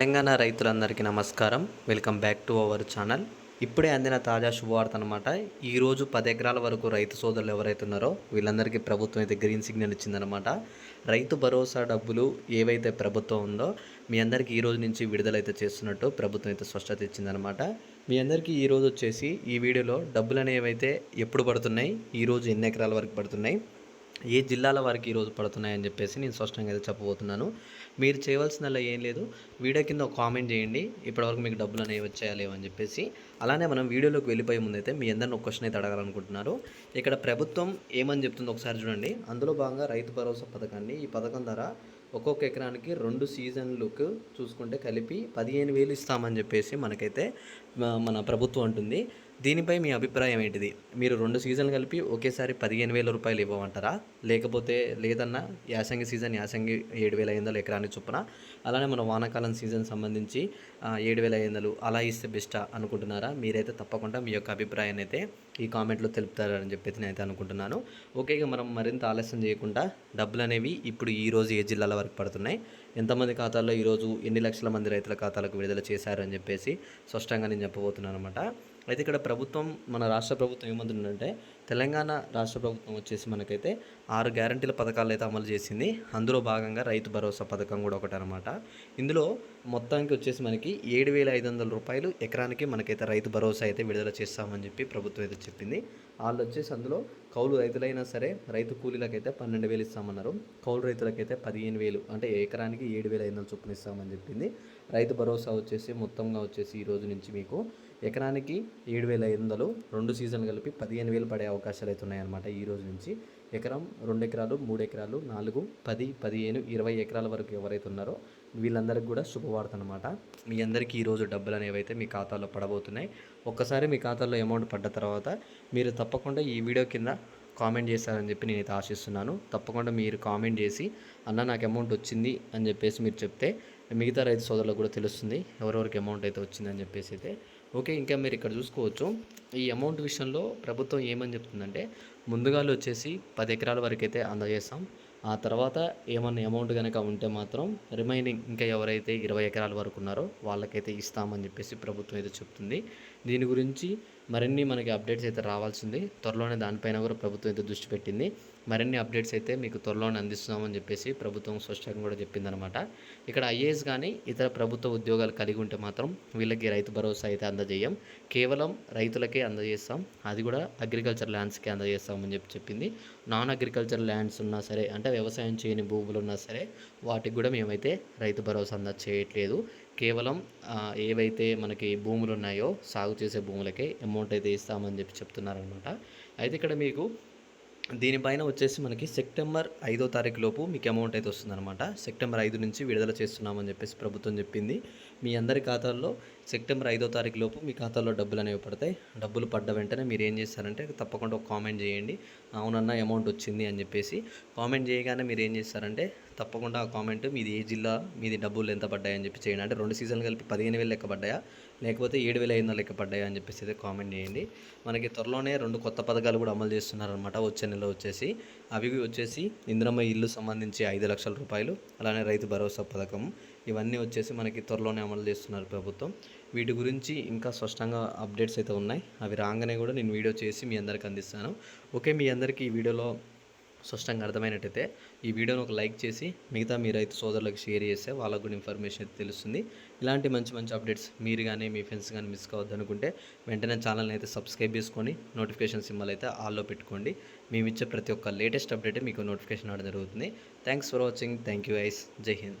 తెలంగాణ రైతులందరికీ నమస్కారం. Welcome back to our channel ఇప్పుడే అందిన తాజా శుభవార్త అనమాట ఈరోజు పది ఎకరాల వరకు రైతు సోదరులు ఎవరైతే ఉన్నారో వీళ్ళందరికీ ప్రభుత్వం అయితే గ్రీన్ సిగ్నల్ ఇచ్చిందనమాట రైతు భరోసా డబ్బులు ఏవైతే ప్రభుత్వం ఉందో మీ అందరికీ ఈ రోజు నుంచి విడుదలైతే చేస్తున్నట్టు ప్రభుత్వం అయితే స్పష్టత ఇచ్చిందనమాట మీ అందరికీ ఈరోజు వచ్చేసి ఈ వీడియోలో డబ్బులు అనేవి అయితే ఎప్పుడు పడుతున్నాయి? ఈరోజు ఎన్ని ఎకరాల వరకు పడుతున్నాయి? ఏ జిల్లాల వారికి ఈరోజు పడుతున్నాయని చెప్పేసి నేను స్పష్టంగా అయితే చెప్పబోతున్నాను. మీరు చేయవలసినలా ఏం లేదు. వీడియో కింద ఒక కామెంట్ చేయండి. ఇప్పటివరకు మీకు డబ్బులు అనేవి వచ్చాయా లేవని చెప్పేసి. అలానే మనం వీడియోలోకి వెళ్ళిపోయే ముందైతే మీ అందరిని ఒక క్వశ్చన్ అయితే అడగాలనుకుంటున్నారు. ఇక్కడ ప్రభుత్వం ఏమని చెప్తుందో ఒకసారి చూడండి. అందులో భాగంగా రైతు భరోసా పథకాన్ని ఈ పథకం ద్వారా ఒక్కొక్క ఎకరానికి రెండు సీజన్లకు చూసుకుంటే కలిపి పదిహేను వేలు ఇస్తామని చెప్పేసి మనకైతే మన ప్రభుత్వం అంటుంది. దీనిపై మీ అభిప్రాయం ఏంటిది? మీరు రెండు సీజన్లు కలిపి ఒకేసారి పదిహేను వేల రూపాయలు ఇవ్వమంటారా? లేకపోతే లేదన్నా యాసంగి సీజన్ యాసంగి ఏడు వేల ఐదు వందలు ఎకరానికి చొప్పున అలానే మన వానాకాలం సీజన్ సంబంధించి ఏడు వేల ఐదు వందలు అలా ఇస్తే బెస్టా అనుకుంటున్నారా? మీరైతే తప్పకుండా మీ యొక్క అభిప్రాయాన్ని అయితే ఈ కామెంట్లో తెలుపుతారని చెప్పేసి నేనైతే అనుకుంటున్నాను. ఓకే మనం మరింత ఆలస్యం చేయకుండా డబ్బులు అనేవి ఇప్పుడు ఈ రోజు ఏ జిల్లాల వరకు పడుతున్నాయి? ఎంతమంది ఖాతాల్లో ఈరోజు ఎన్ని లక్షల మంది రైతుల ఖాతాలకు విడుదల చేశారని చెప్పేసి స్పష్టంగా నేను చెప్పబోతున్నాను అనమాట అయితే ఇక్కడ ప్రభుత్వం మన రాష్ట్ర ప్రభుత్వం ఏమంటుందంటే తెలంగాణ రాష్ట్ర ప్రభుత్వం వచ్చేసి మనకైతే ఆరు గ్యారంటీల పథకాలు అయితే అమలు చేసింది. అందులో భాగంగా రైతు భరోసా పథకం కూడా ఒకటి అనమాట ఇందులో మొత్తానికి వచ్చేసి మనకి ఏడు వేల ఐదు వందల రూపాయలు ఎకరానికి మనకైతే రైతు భరోసా అయితే విడుదల చేస్తామని చెప్పి ప్రభుత్వం అయితే చెప్పింది. వాళ్ళు వచ్చేసి అందులో కౌలు రైతులైనా సరే రైతు కూలీలకైతే పన్నెండు వేలు ఇస్తామన్నారు. కౌలు రైతులకైతే పదిహేను వేలు అంటే ఎకరానికి ఏడు వేల ఐదు వందల చొప్పున ఇస్తామని చెప్పింది. రైతు భరోసా వచ్చేసి మొత్తంగా వచ్చేసి ఈ రోజు నుంచి మీకు ఎకరానికి ఏడు వేల ఐదు వందలు రెండు సీజన్ కలిపి పదిహేను వేలు పడే అవకాశాలు అయితే ఉన్నాయన్నమాట ఈ రోజు నుంచి. ఎకరం రెండు ఎకరాలు మూడు ఎకరాలు నాలుగు పది పదిహేను ఇరవై ఎకరాల వరకు ఎవరైతే ఉన్నారో వీళ్ళందరికీ కూడా శుభవార్త అనమాట మీ అందరికీ ఈరోజు డబ్బులు అనేవి అయితే మీ ఖాతాలో పడబోతున్నాయి ఒక్కసారి మీ ఖాతాలో అమౌంట్ పడ్డ తర్వాత మీరు తప్పకుండా ఈ వీడియో కింద కామెంట్ చేస్తారని చెప్పి నేనైతే ఆశిస్తున్నాను. తప్పకుండా మీరు కామెంట్ చేసి అన్న నాకు అమౌంట్ వచ్చింది అని చెప్పేసి మీరు చెప్తే మిగతా రైతు సోదరులకు కూడా తెలుస్తుంది ఎవరెవరికి అమౌంట్ అయితే వచ్చిందని చెప్పేసి అయితే. ఓకే ఇంకా మీరు ఇక్కడ చూసుకోవచ్చు. ఈ అమౌంట్ విషయంలో ప్రభుత్వం ఏమని చెప్తుందంటే ముందుగాలు వచ్చేసి పది ఎకరాల వరకు అయితే అందజేస్తాం. ఆ తర్వాత ఏమన్నా అమౌంట్ కనుక ఉంటే మాత్రం రిమైనింగ్ ఇంకా ఎవరైతే ఇరవై ఎకరాల వరకు ఉన్నారో వాళ్ళకైతే ఇస్తామని చెప్పేసి ప్రభుత్వం అయితే చెప్తుంది. దీని గురించి మరిన్ని మనకి అప్డేట్స్ అయితే రావాల్సింది. త్వరలోనే దానిపైన కూడా ప్రభుత్వం అయితే దృష్టి పెట్టింది. మరిన్ని అప్డేట్స్ అయితే మీకు త్వరలోనే అందిస్తున్నామని చెప్పేసి ప్రభుత్వం స్పష్టంగా కూడా చెప్పిందనమాట ఇక్కడ ఐఏఎస్ కానీ ఇతర ప్రభుత్వ ఉద్యోగాలు కలిగి ఉంటే మాత్రం వీళ్ళకి రైతు భరోసా అయితే అందజేయం. కేవలం రైతులకే అందజేస్తాం. అది కూడా అగ్రికల్చర్ ల్యాండ్స్కే అందజేస్తామని చెప్పి చెప్పింది. నాన్ అగ్రికల్చర్ ల్యాండ్స్ ఉన్నా సరే అంటే వ్యవసాయం చేయని భూములు ఉన్నా సరే వాటికి కూడా మేమైతే రైతు భరోసా అంద చేయట్లేదు కేవలం ఏవైతే మనకి భూములు ఉన్నాయో సాగు చేసే భూములకే అమౌంట్ అయితే ఇస్తామని చెప్పి చెప్తున్నారనమాట అయితే ఇక్కడ మీకు దీనిపైన వచ్చేసి మనకి సెప్టెంబర్ ఐదో తారీఖు లోపు మీకు అమౌంట్ అయితే వస్తుందన్నమాట. సెప్టెంబర్ ఐదు నుంచి విడుదల చేస్తున్నామని చెప్పేసి ప్రభుత్వం చెప్పింది. మీ అందరి ఖాతాల్లో సెప్టెంబర్ ఐదో తారీఖు లోపు మీ ఖాతాలో డబ్బులు అనేవి పడతాయి. డబ్బులు పడ్డ వెంటనే మీరు ఏం చేస్తారంటే తప్పకుండా ఒక కామెంట్ చేయండి. అవునన్నా అమౌంట్ వచ్చింది అని చెప్పేసి కామెంట్ చేయగానే మీరు ఏం చేస్తారంటే తప్పకుండా ఆ కామెంట్ మీది ఏ జిల్లా మీది డబ్బులు ఎంత పడ్డాయని చెప్పి చేయండి. అంటే రెండు సీజన్లు కలిపి పదిహేను వేలు లెక్క పడ్డాయా? లేకపోతే ఏడు వేల ఐదు వందలు లెక్క పడ్డాయా అని చెప్పేసి అయితే కామెంట్ చేయండి. మనకి త్వరలోనే రెండు కొత్త పథకాలు కూడా అమలు చేస్తున్నారనమాట వచ్చే నెలలో వచ్చేసి. అవి వచ్చేసి ఇంద్రమ్మ ఇల్లు సంబంధించి ఐదు లక్షల రూపాయలు అలానే రైతు భరోసా పథకం. ఇవన్నీ వచ్చేసి మనకి త్వరలోనే అమలు చేస్తున్నారు ప్రభుత్వం. వీటి గురించి ఇంకా స్పష్టంగా అప్డేట్స్ అయితే ఉన్నాయి. అవి రాగానే కూడా నేను వీడియో చేసి మీ అందరికి అందిస్తాను. ఓకే మీ అందరికీ ఈ వీడియోలో స్పష్టంగా అర్థమైనట్టయితే ఈ వీడియోని ఒక లైక్ చేసి మిగతా మీ రైతు సోదరులకు షేర్ చేస్తే వాళ్ళకు కూడా ఇన్ఫర్మేషన్ అయితే తెలుస్తుంది. ఇలాంటి మంచి మంచి అప్డేట్స్ మీరు కానీ మీ ఫ్రెండ్స్ కానీ మిస్ కావద్దు అనుకుంటే వెంటనే ఛానల్ని అయితే సబ్స్క్రైబ్ చేసుకొని నోటిఫికేషన్ సింబల్ అయితే ఆల్లో పెట్టుకోండి. మేము ఇచ్చే ప్రతి ఒక్క లేటెస్ట్ అప్డేట్ మీకు నోటిఫికేషన్ రావడం జరుగుతుంది. Thanks for watching. Thank you ice Jai Hind.